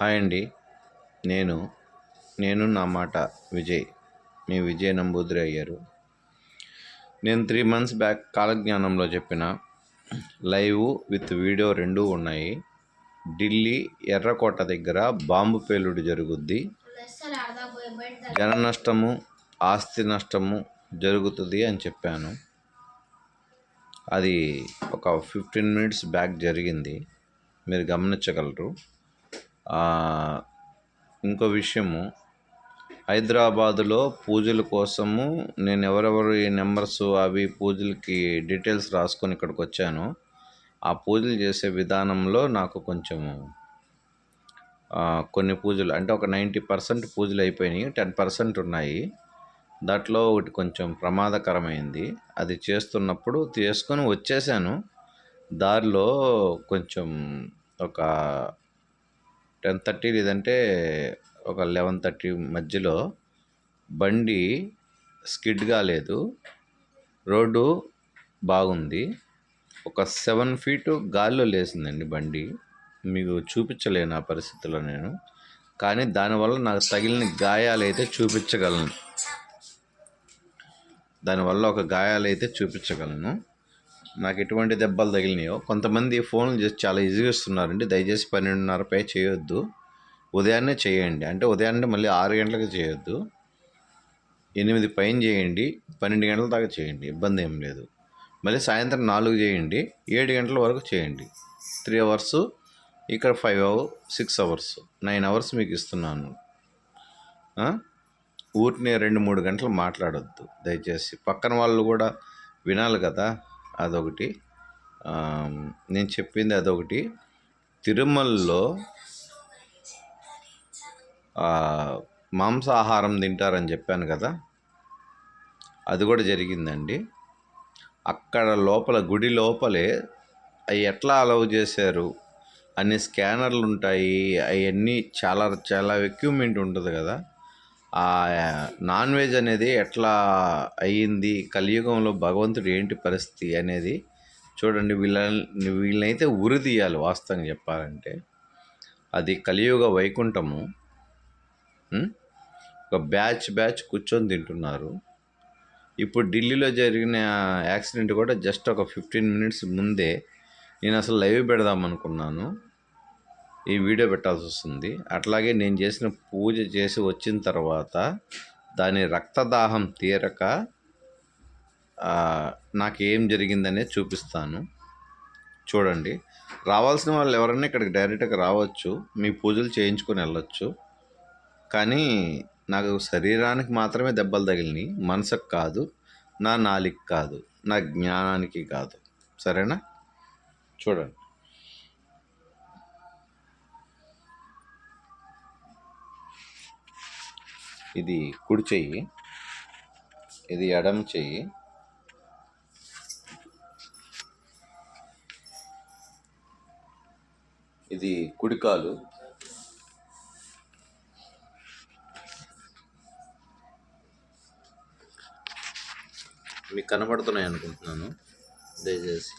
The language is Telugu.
హాయ్ అండి. నేను నేను నా మాట విజయ్. మీ విజయ్ నంబూద్రి అయ్యారు. నేను త్రీ మంత్స్ బ్యాక్ కాలజ్ఞానంలో చెప్పిన లైవ్ విత్ వీడియో రెండూ ఉన్నాయి. ఢిల్లీ ఎర్రకోట దగ్గర బాంబు పేలుడు జరుగుద్ది. జన నష్టము ఆస్తి నష్టము జరుగుతుంది అని చెప్పాను. అది ఒక ఫిఫ్టీన్ మినిట్స్ బ్యాక్ జరిగింది. మీరు గమనించగలరు. ఇంకో విషయము. హైదరాబాదులో పూజల కోసము నేను ఎవరెవరు ఈ నెంబర్స్ అవి పూజలకి డీటెయిల్స్ రాసుకొని ఇక్కడికి వచ్చాను. ఆ పూజలు చేసే విధానంలో నాకు కొంచెము కొన్ని పూజలు అంటే ఒక నైంటీ పర్సెంట్ పూజలు అయిపోయినాయి టెన్ పర్సెంట్ ఉన్నాయి. దాంట్లో ఒకటి కొంచెం ప్రమాదకరమైంది. అది చేస్తున్నప్పుడు చేసుకొని వచ్చేసాను. దారిలో కొంచెం ఒక టెన్ థర్టీ లేదంటే ఒక లెవెన్ థర్టీ మధ్యలో బండి స్కిడ్ కాలేదు రోడ్డు బాగుంది. ఒక సెవెన్ ఫీటు గాల్లో లేసిందండి బండి. మీకు చూపించలేను ఆ పరిస్థితిలో నేను. కానీ దానివల్ల నాకు తగిలిన గాయాలు అయితే చూపించగలను. దానివల్ల ఒక గాయాలు అయితే చూపించగలను. నాకు ఎటువంటి దెబ్బలు తగిలినాయో. కొంతమంది ఫోన్లు చేసి చాలా ఈజీగా ఇస్తున్నారండి. దయచేసి పన్నెండున్నర పై చేయొద్దు. ఉదయాన్నే చేయండి. అంటే ఉదయాన్నే మళ్ళీ ఆరు గంటలకు చేయొద్దు. ఎనిమిది పైన చేయండి. పన్నెండు గంటల దాకా చేయండి. ఇబ్బంది ఏం లేదు. మళ్ళీ సాయంత్రం నాలుగు చేయండి. ఏడు గంటల వరకు చేయండి. త్రీ అవర్స్ ఇక్కడ five hour six hours nine hours మీకు ఇస్తున్నాను. ఊరిని రెండు మూడు గంటలు మాట్లాడొద్దు. దయచేసి. పక్కన వాళ్ళు కూడా వినాలి కదా. అదొకటి. నేను చెప్పింది అదొకటి. తిరుమలలో మాంసాహారం తింటారని చెప్పాను కదా? అది కూడా జరిగిందండి. అక్కడ లోపల గుడి లోపలే అవి ఎట్లా అలౌ చేశారు? అన్ని స్కానర్లు ఉంటాయి అవన్నీ చాలా చాలా ఎక్విప్మెంట్ ఉంటుంది కదా? నాన్ వెజ్ అనేది ఎట్లా అయ్యింది? కలియుగంలో భగవంతుడు ఏంటి పరిస్థితి అనేది చూడండి వీళ్ళని వీళ్ళనైతే ఉరి తీయాలి వాస్తవంగా చెప్పాలంటే. అది కలియుగ వైకుంఠము. ఒక బ్యాచ్ బ్యాచ్ కూర్చొని తింటున్నారు. ఇప్పుడు ఢిల్లీలో జరిగిన యాక్సిడెంట్ కూడా జస్ట్ ఒక ఫిఫ్టీన్ మినిట్స్ ముందే నేను అసలు లైవ్ పెడదాం అనుకున్నాను ఈ వీడియో పెట్టాల్సి వస్తుంది. అట్లాగే నేను చేసిన పూజ చేసి వచ్చిన తర్వాత దాని రక్తదాహం తీరక నాకేం నాకు ఏం జరిగిందనే చూపిస్తాను. చూడండి. రావాల్సిన వాళ్ళు ఎవరైనా ఇక్కడికి డైరెక్ట్గా రావచ్చు. మీ పూజలు చేయించుకొని వెళ్ళొచ్చు. కానీ నాకు శరీరానికి మాత్రమే దెబ్బలు తగిలినాయి. మనసుకు కాదు నా నాలికి కాదు నా జ్ఞానానికి కాదు. సరేనా? చూడండి. ఇది కుడి చెయ్యి ఇది ఎడమ చెయ్యి. ఇది కుడికాలు మీకు కనబడుతున్నాయి అనుకుంటున్నాను దయచేసి.